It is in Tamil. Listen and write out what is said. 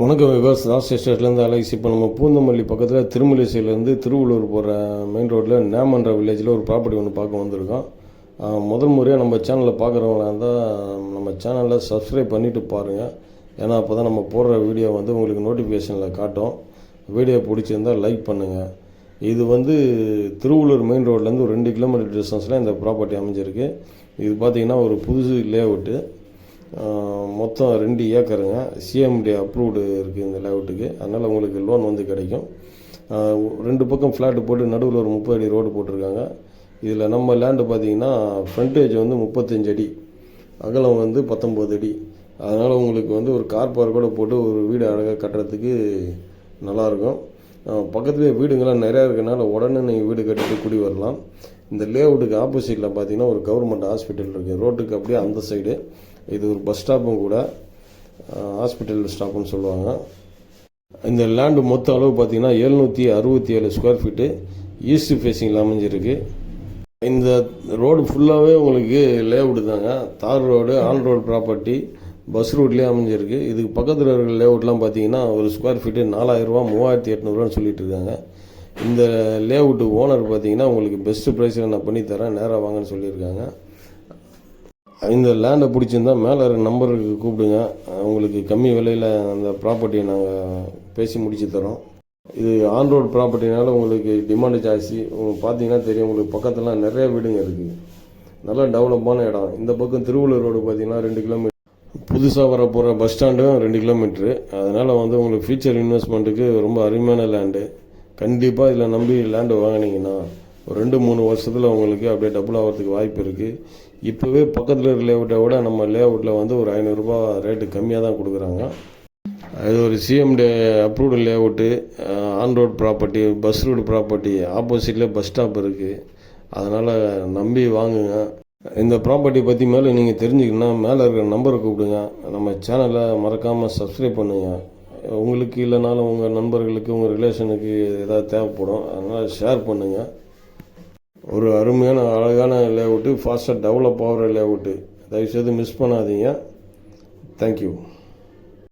வணக்கம் விவாஸ் ராஸ் எஸ்டேட்லேருந்து அலைஸ் இப்போ நம்ம பூந்தமல்லி பக்கத்தில் திருமலேசியிலேருந்து திருவள்ளூர் போகிற மெயின் ரோட்டில் நேமன்ற வில்லேஜில் ஒரு ப்ராப்பர்ட்டி ஒன்று பார்க்க வந்திருக்கோம். முதல் முறையாக நம்ம சேனலில் பார்க்குறவங்களா இருந்தால் நம்ம சேனலில் சப்ஸ்கிரைப் பண்ணிவிட்டு பாருங்கள் ஏன்னா அப்போ தான் நம்ம போடுற வீடியோ வந்து உங்களுக்கு நோட்டிஃபிகேஷனில் காட்டும். வீடியோ பிடிச்சிருந்தால் லைக் பண்ணுங்கள் இது வந்து திருவள்ளூர் மெயின் ரோட்லேருந்து ஒரு ரெண்டு கிலோமீட்டர் டிஸ்டன்ஸில் இந்த ப்ராப்பர்ட்டி அமைஞ்சிருக்கு. இது பார்த்தீங்கன்னா ஒரு புதுசு லேஅவுட்டு அவுட்டு மொத்தம் ரெண்டு ஏக்கருங்க. சிஎம்டி அப்ரூவ்டு இருக்குது இந்த லேவுட்டுக்கு அதனால் உங்களுக்கு லோன் வந்து கிடைக்கும். ரெண்டு பக்கம் ஃப்ளாட்டு போட்டு நடுவில் ஒரு முப்பது அடி ரோடு போட்டிருக்காங்க. இதில் நம்ம லேண்டு பார்த்தீங்கன்னா ஃப்ரண்டேஜ் வந்து முப்பத்தஞ்சு அடி. அகலம் வந்து பத்தொம்போது அடி. அதனால் உங்களுக்கு வந்து ஒரு கார் பார்க்கோட போட்டு ஒரு வீடு அழகாக கட்டுறதுக்கு நல்லாயிருக்கும். பக்கத்துலேயே வீடுங்கள்லாம் நிறையா இருக்கனால உடனே நீங்கள் வீடு கட்டிட்டு குடி வரலாம். இந்த லேஅவுட்டுக்கு ஆப்போசிட்டில் பார்த்தீங்கன்னா ஒரு கவர்மெண்ட் ஹாஸ்பிட்டல் இருக்குது ரோட்டுக்கு அப்படியே அந்த சைடு இது ஒரு பஸ் ஸ்டாப்பும் கூட ஹாஸ்பிட்டல் ஸ்டாப்புன்னு சொல்லுவாங்க. இந்த லேண்டு மொத்த அளவு பார்த்தீங்கன்னா எழுநூற்றி அறுபத்தி ஏழு ஸ்கொயர் ஃபீட்டு ஈஸ்ட் ஃபேஸிங்கில் அமைஞ்சிருக்கு. இந்த ரோடு ஃபுல்லாகவே உங்களுக்கு லேஅவுட் தாங்க. தார் road on road property bus ரூட்லேயே அமைஞ்சிருக்கு. இதுக்கு பக்கத்தில் இருக்கிற லேஅவுட்லாம் பார்த்தீங்கன்னா ஒரு ஸ்கொயர் ஃபீட்டு நாலாயிரரூவா மூவாயிரத்தி எட்நூறுவான்னு சொல்லிட்டு இருக்காங்க. இந்த லேஅவுட்டு ஓனர் பார்த்தீங்கன்னா உங்களுக்கு பெஸ்ட்டு ப்ரைஸில் நான் பண்ணித்தரேன். நேராக வாங்கன்னு சொல்லியிருக்காங்க. இந்த லேண்டை பிடிச்சிருந்தா மேலே நம்பருக்கு கூப்பிடுங்க. உங்களுக்கு கம்மி விலையில் அந்த ப்ராப்பர்ட்டியை நாங்கள் பேசி முடிச்சு தரோம். இது ஆன் ரோடு ப்ராப்பர்ட்டினால உங்களுக்கு டிமாண்டு ஜாஸ்தி. உங்களுக்கு பார்த்தீங்கன்னா தெரியும் உங்களுக்கு பக்கத்துலாம் நிறைய வீடுங்க இருக்குது நல்லா டெவலப்பான இடம். இந்த பக்கம் திருவள்ளூர் ரோடு பார்த்தீங்கன்னா ரெண்டு கிலோமீட்டர் புதுசாக வர போகிற பஸ் ஸ்டாண்டும் ரெண்டு கிலோமீட்ரு அதனால் வந்து உங்களுக்கு ஃபியூச்சர் இன்வெஸ்ட்மெண்ட்டுக்கு ரொம்ப அருமையான லேண்டு கண்டிப்பாக இதில் நம்பி லேண்டு வாங்கினீங்கன்னா ஒரு ரெண்டு மூணு வருஷத்தில் உங்களுக்கு அப்படியே டபுள் ஆகிறதுக்கு வாய்ப்பு இருக்குது இப்போவே பக்கத்தில் இருக்கிற லேஅவுட்டை விட நம்ம லேஅவுட்டில் வந்து ஒரு ஐநூறுரூபா ரேட்டு கம்மியாக தான் கொடுக்குறாங்க. அது ஒரு CMD approved layout on road property bus route property ஆப்போசிட்டில் பஸ் ஸ்டாப் இருக்குது அதனால் நம்பி வாங்குங்க. இந்த ப்ராப்பர்ட்டி பற்றி மேலே நீங்கள் தெரிஞ்சுக்கணுன்னா மேலே இருக்கிற நம்பரை கூப்பிடுங்க. நம்ம சேனலை மறக்காமல் சப்ஸ்கிரைப் பண்ணுங்கள் உங்களுக்கு இல்லைனாலும் உங்கள் நண்பர்களுக்கு உங்கள் ரிலேஷனுக்கு ஏதாவது தேவைப்படும். அதனால் ஷேர் பண்ணுங்கள் ஒரு அருமையான அழகான லேஅவுட்டு ஃபாஸ்ட்டாக டெவலப் ஆகிற லேஅவுட்டு தயவுசெய்து மிஸ் பண்ணாதீங்க. தேங்க்யூ